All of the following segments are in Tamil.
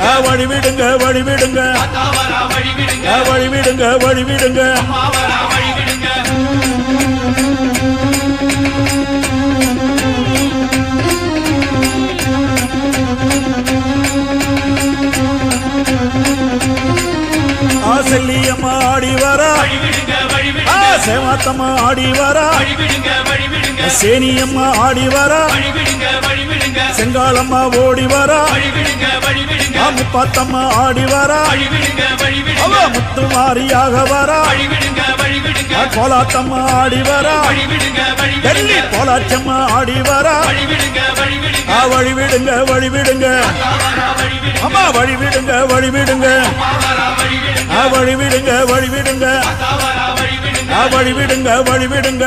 வழிவிடுங்க. வழிவிடுங்க வழிவிடுங்க. வழிவிடுங்க. ஆசல்லியம்மா ஆடி வரா. சேவாத்தம்மா ஆடி வரா. சேனியம்மா ஆடி வரா. செங்காலம்மா ஓடி வரா. முப்பாத்தம்மா ஆடி வரா. முத்து மாரியாக வரா. கோலாத்தம்மா ஆடி வரா. டெல்லி கோலாச்சம்மா ஆடி வரா. வழிவிடுங்க வழிவிடுங்க. அம்மா வழிவிடுங்க வழிவிடுங்க. வழிவிடுங்க வழிவிடுங்க. வழிவிடுங்க வழிவிடுங்க.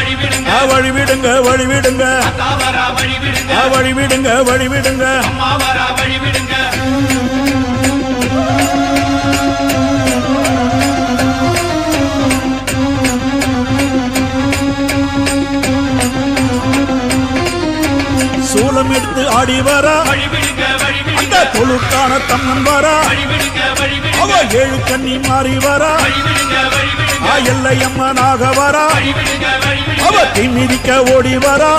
வழிவிடுங்க வழிவிடுங்க. வழிவிடுங்க வழிவிடுங்க. சூலம் எடுத்து ஆடி வரா. அந்த தொழுக்கான தம்மன் வரா. அவ ஏழு கண்ணி மாறி வரா. எல்லையம்மனாக வரா அவ தீ மிதிக்க ஓடி வரா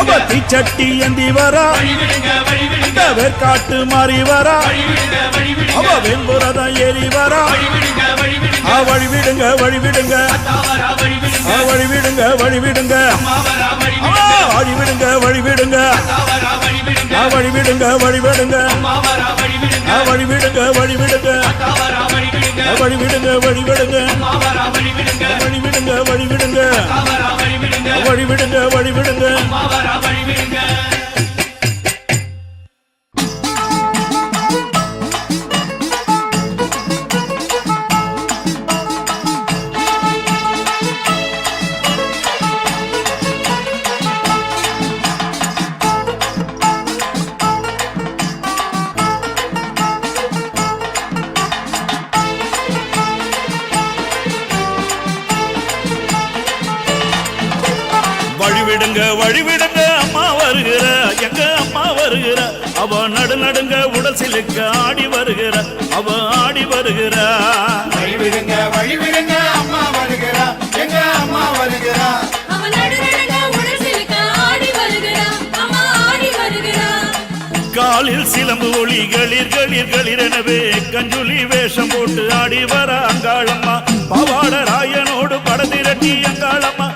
அவ தீச்சட்டி ஏந்தி வரா இந்த வேர்க்காட்டு மாறி வரா அவ வெண்புரத ஏறி வரா வழி விடுங்க வழி விடுங்க வழி விடுங்க வழி விடுங்க வழி விடுங்க வழி விடுங்க வழி விடுங்க வழி விடுங்க வழி விடுங்க வழி விடுங்க வழிவிடுங்க. வழிவிடுங்க வழிவிடுங்க. வழிவிடுங்க. வழிவிடுங்க வழிவிடுங்க. விடுங்க வழிவிடுங்க அம்மா வருகிற. எங்க அம்மா வருகிற. அவ நடு நடுங்க உடல் சிலுக்க ஆடி வருகிற. அவ ஆடி வருகிற. வழிவிடுங்க வழிவிடுங்க அம்மா வருகிறா. எங்க அம்மா வருகிறா. காலில் சிலம்பு ஒளி களிர் களிர் களிரெனவே கஞ்சுலி வேஷம் போட்டு ஆடி வர அங்காளம்மா பவாட ராயனோடு படதிரட்டி அங்காளம்மா.